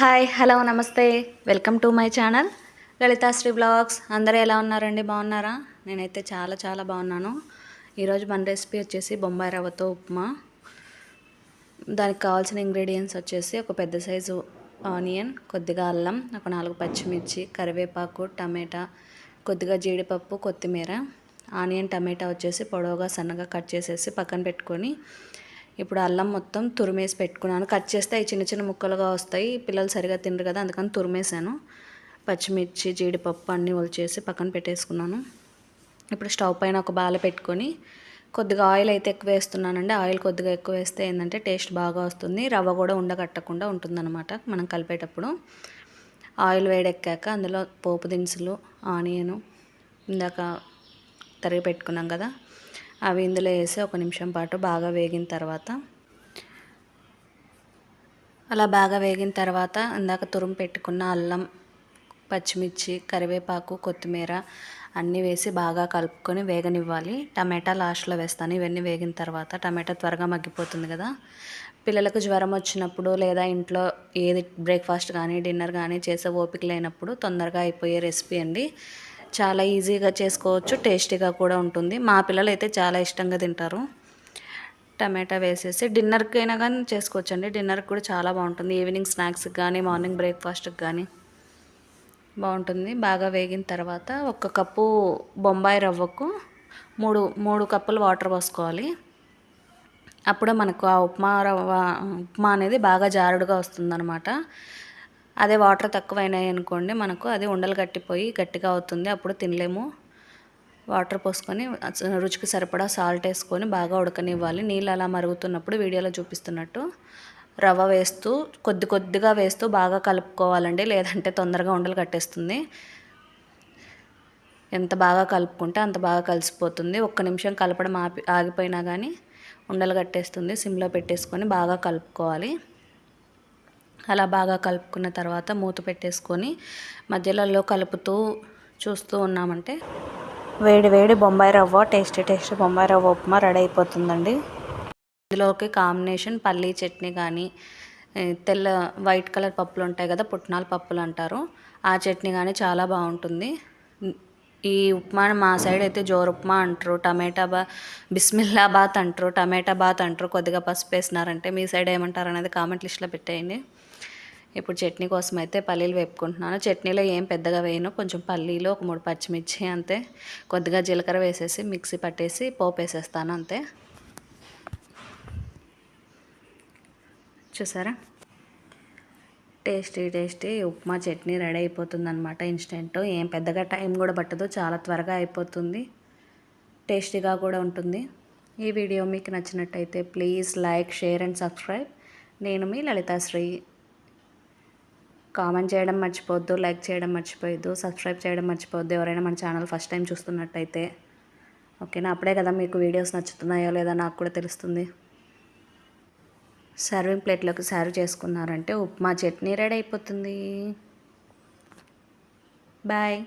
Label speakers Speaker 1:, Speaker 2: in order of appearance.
Speaker 1: Hi hello నమస్తే. Welcome to my channel. Lalithasri blogs. అందరూ ఎలా ఉన్నారండి? బాగున్నారా? నేనైతే చాలా చాలా బాగున్నాను. ఈరోజు మన రెసిపీ వచ్చేసి బొంబాయి రవ్వతో ఉప్మా. దానికి కావాల్సిన ఇంగ్రీడియంట్స్ వచ్చేసి ఒక పెద్ద సైజు ఆనియన్ కొద్దిగా అల్లం ఒక నాలుగు పచ్చిమిర్చి కరివేపాకు టమాటా కొద్దిగా జీడిపప్పు కొత్తిమీర ఆనియన్ టమాటా వచ్చేసి పొడవుగా సన్నగా కట్ చేసేసి పక్కన పెట్టుకొని ఇప్పుడు అల్లం మొత్తం తురిమేసి పెట్టుకున్నాను. కట్ చేస్తే అవి చిన్న చిన్న ముక్కలుగా వస్తాయి. పిల్లలు సరిగా తినరు కదా అందుకని తురిమేసాను పచ్చిమిర్చి జీడిపప్పు అన్నీ ఒలిచేసి పక్కన పెట్టేసుకున్నాను. ఇప్పుడు స్టవ్ పైన ఒక బాల పెట్టుకొని కొద్దిగా ఆయిల్ అయితే ఎక్కువ వేస్తున్నానండి. ఆయిల్ కొద్దిగా ఎక్కువ వేస్తే ఏంటంటే టేస్ట్ బాగా వస్తుంది. రవ్వ కూడా ఉండకట్టకుండా ఉంటుందన్నమాట మనం కలిపేటప్పుడు. ఆయిల్ వేడెక్కాక అందులో పోపు దినుసులు ఆనియను ఇందాక తరిగి పెట్టుకున్నాం కదా అవి ఇందులో వేసి ఒక నిమిషం పాటు బాగా వేగిన తర్వాత అలా బాగా వేగిన తర్వాత ఇందాక తురుము పెట్టుకున్న అల్లం పచ్చిమిర్చి కరివేపాకు కొత్తిమీర అన్నీ వేసి బాగా కలుపుకొని వేగనివ్వాలి. టమాటా లాస్ట్లో వేస్తాను. ఇవన్నీ వేగిన తర్వాత టమాటా త్వరగా మగ్గిపోతుంది కదా. పిల్లలకు జ్వరం వచ్చినప్పుడు లేదా ఇంట్లో ఏది బ్రేక్ఫాస్ట్ కానీ డిన్నర్ కానీ చేసే ఓపిక లేనప్పుడు తొందరగా అయిపోయే రెసిపీ అండి. చాలా ఈజీగా చేసుకోవచ్చు టేస్టీగా కూడా ఉంటుంది. మా పిల్లలు అయితే చాలా ఇష్టంగా తింటారు. టమాటా వేసేసి డిన్నర్కి అయినా కానీ చేసుకోవచ్చు అండి డిన్నర్కి కూడా చాలా బాగుంటుంది. ఈవినింగ్ స్నాక్స్కి కానీ మార్నింగ్ బ్రేక్ఫాస్ట్కి కానీ బాగుంటుంది. బాగా వేగిన తర్వాత ఒక కప్పు బొంబాయి రవ్వకు మూడు మూడు కప్పులు వాటర్ పోసుకోవాలి. అప్పుడే మనకు ఆ ఉప్మా రవ్వ ఉప్మా అనేది బాగా జారుడుగా వస్తుందన్నమాట. అదే వాటర్ తక్కువైనాయి అనుకోండి మనకు అది ఉండలు కట్టిపోయి గట్టిగా అవుతుంది. అప్పుడు తినలేము. వాటర్ పోసుకొని రుచికి సరిపడా సాల్ట్ వేసుకొని బాగా ఉడకనివ్వాలి. నీళ్ళు అలా మరుగుతున్నప్పుడు వీడియోలో చూపిస్తున్నట్టు రవ్వ వేస్తూ కొద్ది కొద్దిగా వేస్తూ బాగా కలుపుకోవాలండి. లేదంటే తొందరగా ఉండలు కట్టేస్తుంది. ఎంత బాగా కలుపుకుంటే అంత బాగా కలిసిపోతుంది. ఒక్క నిమిషం కలపడం ఆపి ఆగిపోయినా కానీ ఉండలు కట్టేస్తుంది. సిమ్లో పెట్టేసుకొని బాగా కలుపుకోవాలి. అలా బాగా కలుపుకున్న తర్వాత మూత పెట్టేసుకొని మధ్యలో కలుపుతూ చూస్తూ ఉన్నామంటే వేడి వేడి బొంబాయి రవ్వ టేస్టీ టేస్టీ బొంబాయి రవ్వ ఉప్మా రెడీ అయిపోతుందండి. ఇందులోకి కాంబినేషన్ పల్లీ చట్నీ కానీ తెల్ల వైట్ కలర్ పప్పులు ఉంటాయి కదా పుట్నాల పప్పులు అంటారు. ఆ చట్నీ కానీ చాలా బాగుంటుంది. ఈ ఉప్మా మా సైడ్ అయితే జోరు ఉప్మా అంటారు. టమాటా బా బిస్మిల్లా బాత్ అంటారు. టమాటా బాత్ అంటారు. కొద్దిగా పసుపు వేసినారంటే మీ సైడ్ ఏమంటారు అనేది కామెంట్ లిస్ట్లో పెట్టేయండి. ఇప్పుడు చట్నీ కోసం అయితే పల్లీలు వేపుకుంటున్నాను. చట్నీలో ఏం పెద్దగా వేయను. కొంచెం పల్లీలు ఒక మూడు పచ్చిమిర్చి అంతే. కొద్దిగా జీలకర్ర వేసేసి మిక్సీ పట్టేసి పోపు వేసేస్తాను అంతే. చూసారా? Tasty tasty upma chutney ready అయిపోతుంది అనమాట ఇన్స్టెంట్ ఏం పెద్దగా టైం కూడా పట్టదు చాలా త్వరగా అయిపోతుంది. టేస్టీగా కూడా ఉంటుంది. ఈ వీడియో మీకు నచ్చినట్టయితే please like share and subscribe. నేను మీ లలితాశ్రీ కామెంట్ చేయడం మర్చిపోవద్దు లైక్ చేయడం మర్చిపోవద్దు సబ్స్క్రైబ్ చేయడం మర్చిపోవద్దు. ఎవరైనా మన ఛానల్ ఫస్ట్ టైం చూస్తున్నట్టయితే. ఓకేనా? అప్పుడే కదా మీకు వీడియోస్ నచ్చుతున్నాయో లేదా నాకు కూడా తెలుస్తుంది. సర్వింగ్ ప్లేట్లోకి సర్వ్ చేసుకున్నారంటే ఉప్మా చట్నీ రెడీ అయిపోతుంది. బాయ్